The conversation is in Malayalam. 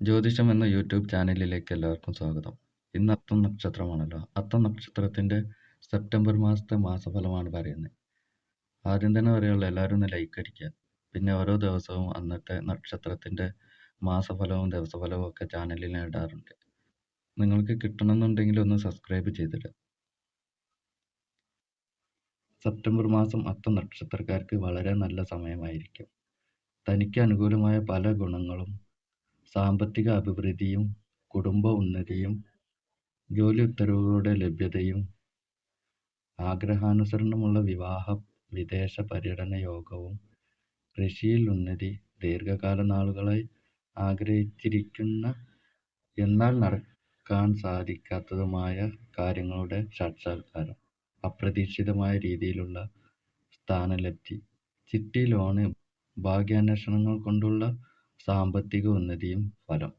ജ്യോതിഷം എന്ന യൂട്യൂബ് ചാനലിലേക്ക് എല്ലാവർക്കും സ്വാഗതം. ഇന്ന് അത്തം നക്ഷത്രമാണല്ലോ. അത്തം നക്ഷത്രത്തിന്റെ സെപ്റ്റംബർ മാസത്തെ മാസഫലമാണ് പറയുന്നത്. ആദ്യം തന്നെ പറയുള്ളൂ എല്ലാവരും ഒന്ന് ലൈക്ക് അടിക്കുക. പിന്നെ ഓരോ ദിവസവും അന്നത്തെ നക്ഷത്രത്തിന്റെ മാസഫലവും ദിവസഫലവും ഒക്കെ ചാനലിൽ ഇടാറുണ്ട്. നിങ്ങൾക്ക് കിട്ടണമെന്നുണ്ടെങ്കിൽ ഒന്ന് സബ്സ്ക്രൈബ് ചെയ്തിടുക. സെപ്റ്റംബർ മാസം അത്തം നക്ഷത്രക്കാർക്ക് വളരെ നല്ല സമയമായിരിക്കും. തനിക്ക് അനുകൂലമായ പല ഗുണങ്ങളും സാമ്പത്തിക അഭിവൃദ്ധിയും കുടുംബ ഉന്നതിയും ജോലി ഉത്തരവുകളുടെ ലഭ്യതയും ആഗ്രഹാനുസരണമുള്ള വിവാഹ വിദേശ പര്യടന യോഗവും കൃഷിയിൽ ഉന്നതി ദീർഘകാല നാളുകളായി ആഗ്രഹിച്ചിരിക്കുന്ന എന്നാൽ നടക്കാൻ സാധിക്കാത്തതുമായ കാര്യങ്ങളുടെ സാക്ഷാത്കാരം അപ്രതീക്ഷിതമായ രീതിയിലുള്ള സ്ഥാനലബ്ധി ചിട്ടി ലോണ് ഭാഗ്യാന്വേഷണങ്ങൾ കൊണ്ടുള്ള സാമ്പത്തിക ഉന്നതിയും ഫലം.